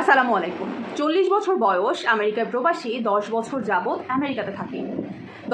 আসসালামু আলাইকুম। চল্লিশ বছর বয়স আমেরিকায় প্রবাসী, দশ বছর যাবৎ আমেরিকাতে থাকি।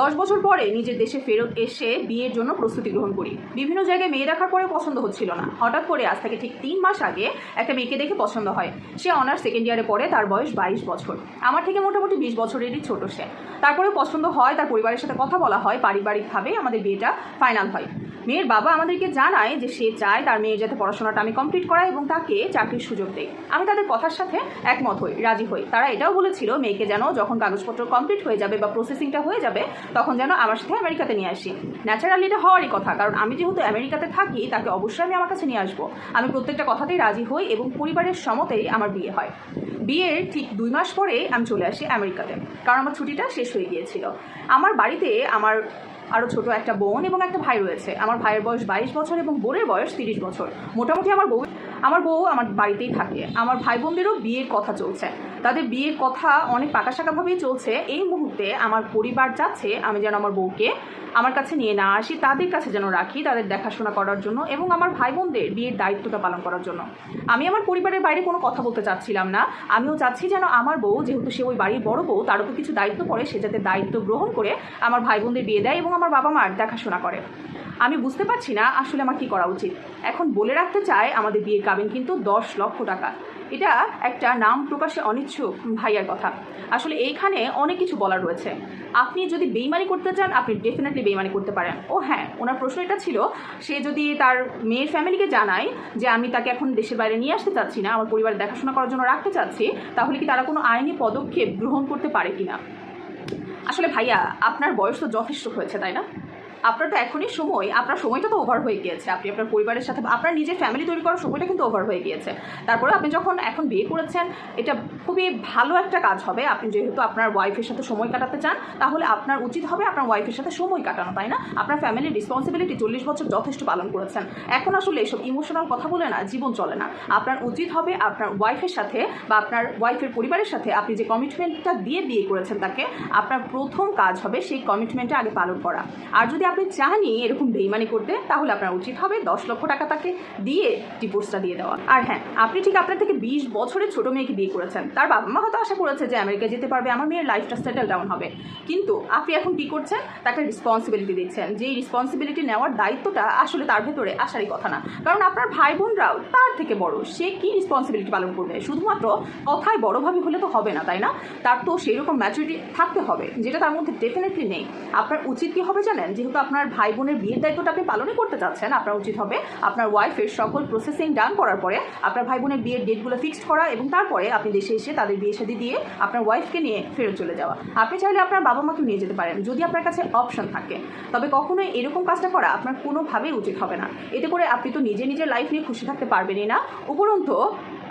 দশ বছর পরে নিজের দেশে ফেরত এসে বিয়ের জন্য প্রস্তুতি গ্রহণ করি। বিভিন্ন জায়গায় মেয়ে দেখার পরে পছন্দ হচ্ছিল না। হঠাৎ করে আজ থেকে ঠিক তিন মাস আগে একটা মেয়েকে দেখে পছন্দ হয়। সে অনার্স সেকেন্ড ইয়ারে পড়ে, তার বয়স বাইশ বছর। আমার থেকে মোটামুটি বিশ বছরেরই ছোট সে। তারপরে পছন্দ হয়, তার পরিবারের সাথে কথা বলা হয়, পারিবারিকভাবে আমাদের বিয়েটা ফাইনাল হয়। মেয়ের বাবা আমাদেরকে জানায় যে সে চায় তার মেয়ের যাতে পড়াশোনাটা আমি কমপ্লিট করাই এবং তাকে চাকরির সুযোগ দেয় আমি তাদের কথার সাথে একমত হই, রাজি হই। তারা এটাও বলেছিল, মেয়েকে যেন যখন কাগজপত্র কমপ্লিট হয়ে যাবে বা প্রসেসিংটা হয়ে যাবে, তখন যেন আমার সাথে আমেরিকাতে নিয়ে আসি। ন্যাচারালি এটা হওয়ারই কথা, কারণ আমি যেহেতু আমেরিকাতে থাকি, তাকে অবশ্যই আমি আমার কাছে নিয়ে আসব। আমি প্রত্যেকটা কথাতেই রাজি হই এবং পরিবারের সমতেই আমার বিয়ে হয়। বিয়ের ঠিক দুই মাস পরে আমি চলে আসি আমেরিকাতে, কারণ আমার ছুটিটা শেষ হয়ে গিয়েছিল। আমার বাড়িতে আমার আরও ছোট একটা বোন এবং একটা ভাই রয়েছে। আমার ভাইয়ের বয়স বাইশ বছর এবং বোনের বয়স তিরিশ বছর। মোটামুটি আমার বউ আমার বউ আমার বাড়িতেই থাকে। আমার ভাই বোনদেরও বিয়ের কথা চলছে। তাদের বিয়ের কথা অনেক পাকাশাকাভাবেই চলছে। এই মুহূর্তে আমার পরিবার যাচ্ছে, আমি যেন আমার বউকে আমার কাছে নিয়ে না আসি, তাদের কাছে যেন রাখি তাদের দেখাশোনা করার জন্য এবং আমার ভাই বোনদের বিয়ের দায়িত্বটা পালন করার জন্য। আমি আমার পরিবারের বাইরে কোনো কথা বলতে চাচ্ছিলাম না। আমিও চাচ্ছি যেন আমার বউ, যেহেতু সে ওই বাড়ির বড় বউ, তার উপর কিছু দায়িত্ব পড়ে, সে যাতে দায়িত্ব গ্রহণ করে আমার ভাই বোনদের বিয়ে দেয় এবং আমার বাবা মার দেখাশোনা করে। আমি বুঝতে পারছি না আসলে আমার কী করা উচিত। এখন বলে রাখতে চাই আমাদের বিয়ের কাবিন কিন্তু দশ লক্ষ টাকা। এটা একটা নাম প্রকাশে অনিচ্ছুক ভাইয়ার কথা। আসলে এইখানে অনেক কিছু বলার রয়েছে। আপনি যদি বেইমানি করতে চান, আপনি ডেফিনেটলি বেইমানি করতে পারেন। ও হ্যাঁ ওনার প্রশ্ন এটা ছিল, সে যদি তার মেয়ের ফ্যামিলিকে জানায় যে আমি তাকে এখন দেশের বাইরে নিয়ে আসতে চাচ্ছি না, আমার পরিবারের দেখাশোনা করার জন্য রাখতে চাচ্ছি, তাহলে কি তারা কোনো আইনি পদক্ষেপ গ্রহণ করতে পারে কিনা? আসলে ভাইয়া, আপনার বয়স তো যথেষ্ট হয়েছে, তাই না? আপনার তো এখনই সময়, আপনার সময়টা তো ওভার হয়ে গিয়েছে। আপনি আপনার পরিবারের সাথে আপনার নিজের ফ্যামিলি তৈরি করার সময়টা কিন্তু ওভার হয়ে গিয়েছে। তারপরে আপনি যখন এখন বিয়ে করেছেন, এটা খুবই ভালো একটা কাজ হবে। আপনি যেহেতু আপনার ওয়াইফের সাথে সময় কাটাতে চান, তাহলে আপনার উচিত হবে আপনার ওয়াইফের সাথে সময় কাটানো, তাই না? আপনার ফ্যামিলির রেসপন্সিবিলিটি চল্লিশ বছর যথেষ্ট পালন করেছেন। এখন আসলে এসব ইমোশনাল কথা বলে না, জীবন চলে না। আপনার উচিত হবে আপনার ওয়াইফের সাথে বা আপনার ওয়াইফের পরিবারের সাথে আপনি যে কমিটমেন্টটা দিয়ে বিয়ে করেছেন তাকে, আপনার প্রথম কাজ হবে সেই কমিটমেন্টটা আগে পালন করা। আর যদি আপনি চানই এরকম বেইমানি করতে, তাহলে আপনার উচিত হবে দশ লক্ষ টাকা তাকে দিয়ে ডিভোর্সটা দিয়ে দেওয়া। আর হ্যাঁ আপনি ঠিক আপনার থেকে বিশ বছরের ছোট মেয়েকে বিয়ে করেছেন। তার বাবা মা হয়তো আশা করেছে যে আমেরিকা যেতে পারবে, আমার মেয়ের লাইফটা সেটেল ডাউন হবে। কিন্তু আপনি এখন কী করছেন? তাকে রেসপন্সিবিলিটি দিচ্ছেন। যেই রেসপন্সিবিলিটি নেওয়ার দায়িত্বটা আসলে তার ভেতরে আসারই কথা না। কারণ আপনার ভাই বোনরাও তার থেকে বড়, সে কি রেসপন্সিবিলিটি পালন করবে? শুধুমাত্র কথায় বড়ভাবে হলে তো হবে না, তাই না? তার তো সেই রকম ম্যাচুরিটি থাকতে হবে, যেটা তার মধ্যে ডেফিনেটলি নেই। আপনার উচিত কি হবে জানেন? যেহেতু আপনার ভাই বোনের বিয়ের দায়িত্বটা আপনি পালনই করতে চাচ্ছেন, আপনার উচিত হবে আপনার ওয়াইফের সকল প্রসেসিং ডান করার পরে আপনার ভাই বোনের বিয়ের ডেটগুলো ফিক্সড করা এবং তারপরে আপনি দেশে এসে তাদের বিয়ে শাদী দিয়ে আপনার ওয়াইফকে নিয়ে ফেরত চলে যাওয়া। আপনি চাইলে আপনার বাবা মাকে নিয়ে যেতে পারেন যদি আপনার কাছে অপশন থাকে। তবে কখনোই এরকম কাজটা করা আপনার কোনোভাবেই উচিত হবে না। এতে করে আপনি তো নিজে নিজের লাইফ নিয়ে খুশি থাকতে পারবেনই না। উপরন্তু,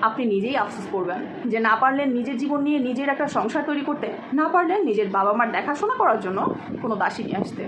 আপনি নিজেই আফসোস করবেন যে না পারলেন নিজের জীবন নিয়ে নিজের একটা সংসার তৈরি করতে, না পারলেন নিজের বাবা মার দেখাশোনা করার জন্য কোনো দাসী নিয়ে আসতে।